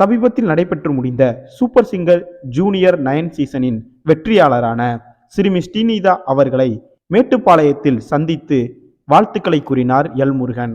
சமீபத்தில் நடைபெற்று முடிந்த சூப்பர் சிங்கர் ஜூனியர் நயன் சீசனின் வெற்றியாளரான சிறுமி ஸ்ரீநீதா அவர்களை மேட்டுப்பாளையத்தில் சந்தித்து வாழ்த்துக்களை கூறினார் எல் முருகன்.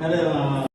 那个。